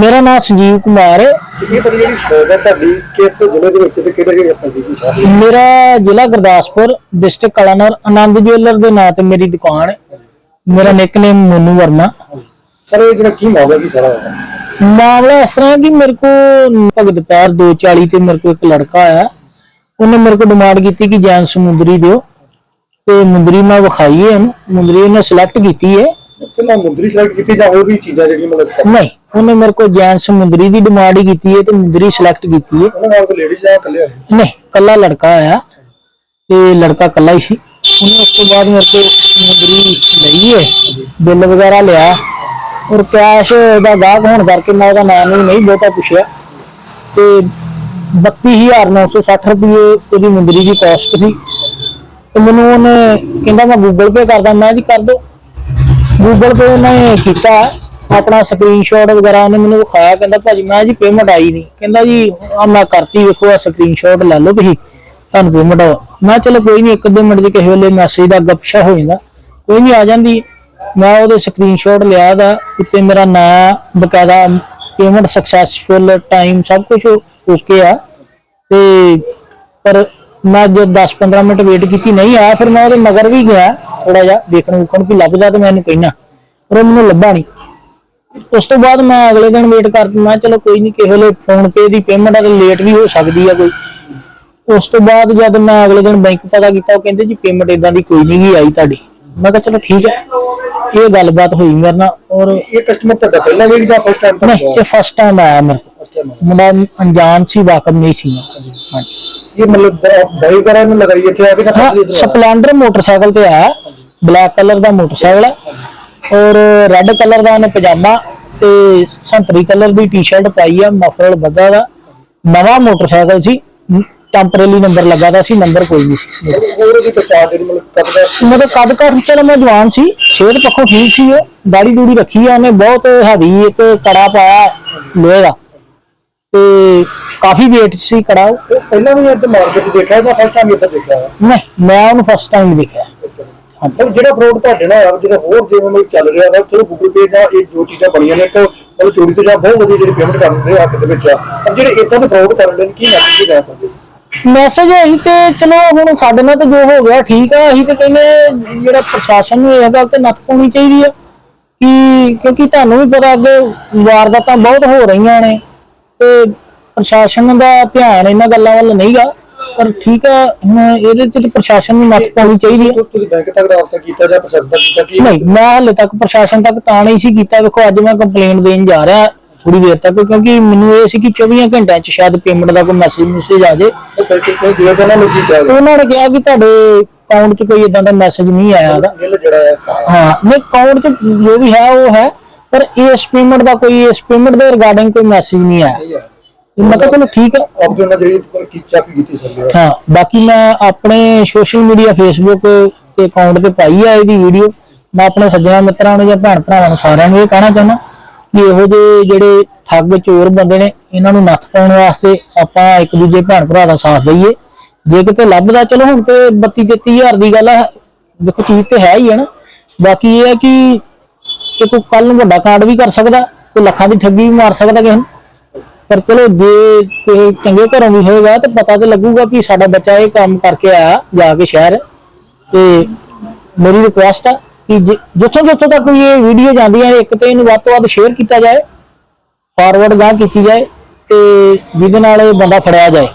ਮੇਰਾ ਨਾਮ ਸੰਜੀਵ ਕੁਮਾਰ ਹੈ। ਇਹ ਬੜੀ ਜਿਹੜੀ ਸ਼ੌਕ ਹੈ ਤੁਹਾਡੀ? ਕਿਸ ਜ਼ਿਲ੍ਹੇ ਦੇ ਵਿੱਚ ਤੇ ਕਿਹੜੇ ਕਿਹੜੇ ਆਪਾਂ ਦੀ ਸ਼ਾਹ ਮੇਰਾ ਜ਼ਿਲ੍ਹਾ ਗੁਰਦਾਸਪੁਰ ਡਿਸਟ੍ਰਿਕਟ ਕਲਾਨੌਰ ਆਨੰਦ ਜੁਐਲਰ ਦੇ ਨਾਂ ਤੇ ਮੇਰੀ ਦੁਕਾਨ ਹੈ। ਮੇਰਾ ਨਿਕਨੇਮ ਮੋਨੂ ਵਰਮਾ। ਸਰ ਇਹ ਜਿਹੜਾ ਕੀ ਮਾਮਲਾ ਕੀ ਸਾਰਾ ਮਾਮਲਾ ਇਸ ਤਰ੍ਹਾਂ ਕਿ ਮੇਰੇ ਕੋ ਭਗਤ ਦੁਪਹਿਰ 2:40 ਤੇ ਮੇਰੇ ਕੋ ਇੱਕ ਲੜਕਾ ਆਇਆ। ਉਹਨੇ ਮੇਰੇ ਕੋ ਡਿਮਾਂਡ ਕੀਤੀ ਕਿ ਜੈਨ ਸਮੁੰਦਰੀ ਦਿਓ। ਤੇ ਮੁੰਦਰੀ ਮੈਂ ਵਿਖਾਈ ਹੈ ਇਹਨੂੰ। ਮੁੰਦਰੀ ਉਹਨੇ ਸਿਲੈਕਟ ਕੀਤੀ ਹੈ। ਪਹਿਲਾਂ ਮੁੰਦਰੀ ਸਿਲੈਕਟ ਕੀਤੀ ਜਾਂ ਹੋਰ ਵੀ ਚੀਜ਼ਾਂ ਜਿਹੜੀਆਂ ਮਤਲਬ ਨਹੀਂ ਉਹਨੇ ਮੇਰੇ ਕੋ ਜੈਨ ਸਮੁੰਦਰੀ ਦੀ ਡਿਮਾਂਡ ਹੀ ਕੀਤੀ ਹੈ ਤੇ ਮੁੰਦਰੀ ਸਿਲੈਕਟ ਕੀਤੀ ਹੈ। ਉਹਨਾਂ ਨਾਲ ਕੋਈ ਲੇਡੀਜ਼ ਜਾਂ ਇਕੱਲੇ ਹੋਏ ਨਹੀਂ ਕੱਲਾ ਲੜਕਾ ਆਇਆ ਤੇ ਲੜਕਾ ਕੱਲਾ ਹੀ ਸੀ। ਉਹਨੇ ਉਸ ਤੋਂ ਬਾਅਦ ਮੇਰੇ ਤੋਂ ਮੁੰਦਰੀ ਲਈ ਹੈ ਬਿੱਲ ਵਗੈਰਾ ਲਿਆ। ਔਰ ਕੈਸ਼ ਦਾ ਗਾਹਕ ਹੋਣ ਕਰਕੇ ਮੈਂ ਉਹਦਾ ਨਾਮ ਵੀ ਨਹੀਂ ਬਹੁਤਾ ਪੁੱਛਿਆ। ਤੇ 32960 ਰੁਪਏ ਉਹਦੀ ਮੁੰਦਰੀ ਦੀ ਕਾਸਟ ਸੀ। ਤੇ ਮੈਨੂੰ ਉਹਨੇ ਕਹਿੰਦਾ ਮੈਂ ਗੂਗਲ ਪੇ ਕਰਦਾ ਮੈਂ ਜੀ ਕਰ ਦੋ ਗੂਗਲ ਪੇ ਉਹਨੇ ਕੀਤਾ ਆਪਣਾ ਸਕਰੀਨਸ਼ਾਟ ਵਗੈਰਾ, ਉਹਨੇ ਮੈਨੂੰ ਵਿਖਾਇਆ, ਕਹਿੰਦਾ ਭਾਜੀ ਮੈਂ ਜੀ ਪੇਮੈਂਟ ਆਈ ਨਹੀਂ। ਕਹਿੰਦਾ ਜੀ ਆ ਮੈਂ ਕਰਤੀ, ਵੇਖੋ ਆ ਸਕਰੀਨਸ਼ਾਟ ਲੈ ਲਓ ਤੁਸੀਂ, ਤੁਹਾਨੂੰ ਪੇਮੈਂਟ ਆ ਮੈਂ ਕਿਹਾ ਚਲੋ ਕੋਈ ਨਹੀਂ, ਇੱਕ ਦੋ ਮਿੰਟ 'ਚ ਕਿਸੇ ਵੇਲੇ ਮੈਸੇਜ ਦਾ ਗੱਪਸ਼ਾ ਹੋ ਜਾਂਦਾ। ਕੋਈ ਨਹੀਂ ਆ ਜਾਂਦੀ। ਮੈਂ ਉਹਦੇ ਸਕਰੀਨਸ਼ਾਟ ਲਿਆ ਦਾ, ਉੱਤੇ ਮੇਰਾ ਨਾਮ ਬਕਾਇਦਾ ਪੇਮੈਂਟ ਸਕਸੈਸਫੁਲ ਟਾਈਮ ਸਭ ਕੁਝ ਓਕੇ ਆ। ਤੇ ਪਰ ਮੈਂ ਜਦ 10-15 ਮਿੰਟ ਵੇਟ ਕੀਤੀ, ਨਹੀਂ ਆਇਆ, ਫਿਰ ਮੈਂ ਉਹਦੇ ਮਗਰ ਵੀ ਗਿਆ। ਥੋੜਾ ਜਿਹਾ ਦੇਖਣ ਵੇਖਣ ਵੀ ਲੱਭਦਾ ਤੇ ਮੈਂ ਇਹਨੂੰ ਕਹਿਣਾ ਪਰ ਉਹ ਮੈਨੂੰ ਲੱਭਾ ਨਹੀਂ ਉਸ ਤੋਂ ਬਾਅਦ ਮੈਂ ਅਗਲੇ ਦਿਨ ਵੇਟ ਕਰਦੀ ਮੈਂ ਚਲੋ ਕੋਈ ਨਹੀਂ ਕਿਸੇ ਵੇਲੇ ਫੋਨ ਪੇ ਦੀ ਪੇਮੈਂਟ ਆ ਤੇ ਲੇਟ ਵੀ ਹੋ ਸਕਦੀ ਆ ਕੋਈ। ਉਸ ਤੋਂ ਬਾਅਦ ਜਦ ਮੈਂ ਅਗਲੇ ਦਿਨ ਬੈਂਕ ਪਤਾ ਕੀਤਾ ਉਹ ਕਹਿੰਦੇ ਜੀ ਪੇਮੈਂਟ ਇਦਾਂ ਦੀ ਕੋਈ ਨਹੀਂ ਗਈ ਆਈ ਤੁਹਾਡੀ। ਮੈਂ ਕਿਹਾ ਚਲੋ ਠੀਕ ਹੈ ਇਹ ਗੱਲਬਾਤ ਹੋਈ ਮੇਰੇ ਨਾਲ ਔਰ ਇਹ ਕਸਟਮਰ ਤੁਹਾਡਾ ਪਹਿਲਾਂ ਵੀ ਜਾਂ ਫਸਟ ਟਾਈਮ ਨਹੀਂ ਇਹ ਫਸਟ ਟਾਈਮ ਆਇਆ ਮੇਰੇ ਕੋਲ। ਮੁੰਡਾ ਅਣਜਾਣ ਸੀ ਵਾਕਫ ਨਹੀਂ ਸੀ। ਮੈਂ। ਇਹ ਮਤਲਬ ਬਾਈ ਕਰਾਂ ਨੂੰ ਲਗਾਈ ਇੱਥੇ ਆ ਕੇ। ਸਪਲੈਂਡਰ ਮੋਟਰਸਾਈਕਲ ਤੇ ਆਇਆ ਬਲੈਕ ਕਲਰ ਦਾ ਮੋਟਰਸਾਈਕਲ ਹੈ। ਔਰ ਰੈੱਡ ਕਲਰ ਦਾ ਉਹਨੇ ਪਜਾਮਾ ਤੇ ਸੰਤਰੀ ਕਲਰ ਦੀ ਟੀ-ਸ਼ਰਟ ਪਾਈ ਆ ਮਫਰਲ ਬੱਦਾ ਦਾ। ਨਵਾਂ ਮੋਟਰਸਾਈਕਲ ਸੀ ਟੈਂਪਰੇਰੀ ਨੰਬਰ ਲੱਗਾ ਦਾ ਸੀ ਨੰਬਰ ਕੋਈ ਨਹੀਂ ਸੀ। ਹੋਰ ਪਛਾਣ ਜਿਹੜੀ ਮਤਲਬ ਕਰਦਾ ਮਤਲਬ ਕੱਦ ਕਾਠ ਚਲੋ ਮੈਂ ਜਵਾਨ ਸੀ ਸਿਹਤ ਪੱਖੋਂ ਠੀਕ ਸੀ ਉਹ ਦਾੜੀ ਦੂੜੀ ਰੱਖੀ ਆ ਉਹਨੇ ਬਹੁਤ ਹੈਵੀ ਇੱਕ ਕੜਾ ਪਾਇਆ ਲੋਹੇ ਦਾ। ਤੇ ਕਾਫੀ weight ਸੀ ਕੜਾ ਉਹ। ਉਹ ਪਹਿਲਾਂ ਵੀ ਇੱਥੇ ਮਾਰਕੀਟ ਦੇਖਿਆ ਜਾਂ ਫਸਟ ਟਾਈਮ ਇੱਥੇ ਦੇਖਿਆ? ਨਹੀਂ ਮੈਂ ਉਹਨੂੰ ਫਸਟ ਟਾਈਮ ਦੇਖਿਆ। ਪਰ ਜਿਹੜਾ ਫਰੋਡ ਤੁਹਾਡੇ ਨਾਲ ਹੋਇਆ ਜਿਹੜਾ ਹੋਰ ਜਿਵੇਂ ਮਤਲਬ ਚੱਲ ਰਿਹਾ ਵਾ ਚਲੋ ਗੂਗਲ ਪੇ ਜਾਂ ਇਹ ਜੋ ਚੀਜ਼ਾਂ ਬਣੀਆਂ ਨੇ ਇੱਕ ਮਤਲਬ ਚੋਰੀ ਤੇ ਜਾਂ ਬਹੁਤ ਵਧੀਆ ਜਿਹੜੀ ਪੇਮੈਂਟ ਕਰ ਰਹੇ ਆ ਹੱਥ ਦੇ ਵਿੱਚ ਆ। ਪਰ ਜਿਹੜੇ ਇਦਾਂ ਦੇ ਫਰੋਡ ਕਰਨ ਦੇ ਕੀ ਮੈਸੇਜ ਦੇਣਾ ਚਾਹੁੰਦੇ ਮੈਸੇਜ ਅਸੀਂ ਤੇ ਚਲੋ ਹੁਣ ਸਾਡੇ ਨਾਲ ਤਾਂ ਜੋ ਹੋ ਗਿਆ ਠੀਕ ਆ ਅਸੀਂ ਤੇ ਕਹਿੰਦੇ ਜਿਹੜਾ ਪ੍ਰਸ਼ਾਸਨ ਨੂੰ ਇਹ ਗੱਲ ਤੇ ਨੱਥ ਪਾਉਣੀ ਚਾਹੀਦੀ ਆ ਕਿ ਕਿਉਂਕਿ ਤੁਹਾਨੂੰ ਵੀ ਪਤਾ ਅੱਗੇ ਵਾਰਦਾਤਾਂ ਬਹੁਤ ਹੋ ਰਹੀਆਂ ਨੇ। ਤੇ ਪ੍ਰਸ਼ਾਸਨ ਦਾ ਧਿਆਨ ਇਹਨਾਂ ਗੱਲਾਂ ਵੱਲ ਨਹੀਂਗਾ ਪਰ ਠੀਕ ਆ ਹੁਣ ਇਹਦੇ ਤੇ ਤਾਂ ਪ੍ਰਸ਼ਾਸਨ ਨੂੰ ਨੱਥ ਪਾਉਣੀ ਚਾਹੀਦੀ ਆ। ਤੁਸੀਂ ਬੈਂਕ ਤੱਕ ਰਾਬਤਾ ਕੀਤਾ ਜਾਂ ਪ੍ਰਸ਼ਾਸਨ ਤੱਕ ਕੀਤਾ ਕੀ ਨਹੀਂ ਮੈਂ ਹਾਲੇ ਤੱਕ ਪ੍ਰਸ਼ਾਸਨ ਤੱਕ ਤਾਂ ਨਹੀਂ ਸੀ ਕੀਤਾ। ਵੇਖੋ ਅੱਜ ਮੈਂ ਕੰਪਲੇਂਟ ਦੇਣ ਜਾ ਰਿਹਾ ਥੋੜੀ ਦੇਰ ਤੱਕ ਕਿਉਂਕਿ ਮੈਨੂੰ ਇਹ ਸੀ ਕਿ 24 ਘੰਟਿਆਂ 'ਚ ਸ਼ਾਇਦ ਪੇਮੈਂਟ ਦਾ ਕੋਈ ਮੈਸੇਜ ਮੈਸੇਜ ਆ ਜਾਏ ਉਹਨਾਂ ਨੇ ਕਿਹਾ ਕਿ ਤੁਹਾਡੇ ਅਕਾਊਂਟ 'ਚ ਕੋਈ ਇਦਾਂ ਦਾ ਮੈਸੇਜ ਨਹੀਂ ਆਇਆ ਹੈਗਾ। ਹੈ ਹਾਂ ਨਹੀਂ ਅਕਾਊਂਟ 'ਚ ਜੋ ਵੀ ਹੈ ਉਹ ਹੈ। ਪਰ ਇਸ ਪੇਮੈਂਟ ਦਾ ਕੋਈ ਇਸ ਪੇਮੈਂਟ ਦੇ ਰਿਗਾਰਡਿੰਗ ਕੋਈ ਮੈਸੇਜ ਨਹੀਂ ਆਇਆ। ਮੈਂ ਕਿਹਾ ਚਲੋ ਠੀਕ ਹੈ ਆਪ ਜੋ ਨਾ ਜਿਹੜੀ ਕੀ ਚੱਕ ਕੀਤੀ ਸਕਦੇ ਹਾਂ ਬਾਕੀ ਮੈਂ ਆਪਣੇ ਸੋਸ਼ਲ ਮੀਡੀਆ ਫੇਸਬੁੱਕ ਤੇ ਅਕਾਊਂਟ ਤੇ ਪਾਈ ਆ ਇਹਦੀ ਵੀਡੀਓ ਮੈਂ ਆਪਣੇ ਸੱਜਣਾ ਮਿੱਤਰਾਂ ਨੂੰ ਜਾਂ ਭੈਣ ਭਰਾਵਾਂ ਨੂੰ ਸਾਰਿਆਂ ਨੂੰ ਇਹ ਕਹਿਣਾ ਚਾਹੁੰਦਾ ਕਿ ਇਹੋ ਜਿਹੇ ਜਿਹੜੇ ਠੱਗ ਚੋਰ ਬੰਦੇ ਨੇ ਇਹਨਾਂ ਨੂੰ ਨੱਥ ਪਾਉਣ ਵਾਸਤੇ ਆਪਾਂ ਇੱਕ ਦੂਜੇ ਭੈਣ ਭਰਾ ਦਾ ਸਾਥ ਦਈਏ। ਜੇ ਕਿਤੇ ਲੱਭਦਾ ਚਲੋ ਹੁਣ ਤੇ 32 33000 ਦੀ ਗੱਲ ਆ। ਦੇਖੋ ਚੀਜ਼ ਤੇ ਹੈ ਹੀ ਹੈ ਨਾ। ਬਾਕੀ ਇਹ ਹੈ ਕਿ ਇਹ ਕੋਈ ਕੱਲ ਨੂੰ ਵੱਡਾ ਕਾਂਡ ਵੀ ਕਰ ਸਕਦਾ, ਕੋਈ ਲੱਖਾਂ ਦੀ ਠੱਗੀ ਵੀ ਮਾਰ ਸਕਦਾ ਕਿਸੇ ਨੂੰ। ਪਰ ਚਲੋ, ਜੇ ਕਿਸੇ ਚੰਗੇ ਘਰੋਂ ਵੀ ਹੋਏਗਾ ਤੇ ਪਤਾ ਤੇ ਲੱਗੂਗਾ ਕਿ ਸਾਡਾ ਬੱਚਾ ਇਹ ਕੰਮ ਕਰਕੇ ਆਇਆ ਜਾ ਕੇ ਸ਼ਹਿਰ। ਤੇ ਮੇਰੀ ਰਿਕੁਐਸਟ ਆ ਕਿ ਜਿ- ਜਿੱਥੋਂ ਜਿੱਥੋਂ ਤੱਕ ਇਹ ਵੀਡੀਓ ਜਾਂਦੀ ਹੈ ਇੱਕ ਤੇ ਇਹਨੂੰ ਵੱਧ ਤੋਂ ਵੱਧ ਸ਼ੇਅਰ ਕੀਤਾ ਜਾਏ ਫਾਰਵਰਡ ਗਾਹ ਕੀਤੀ ਜਾਏ, ਤੇ ਜਿਹਦੇ ਨਾਲ ਇਹ ਬੰਦਾ ਫੜਿਆ ਜਾਏ।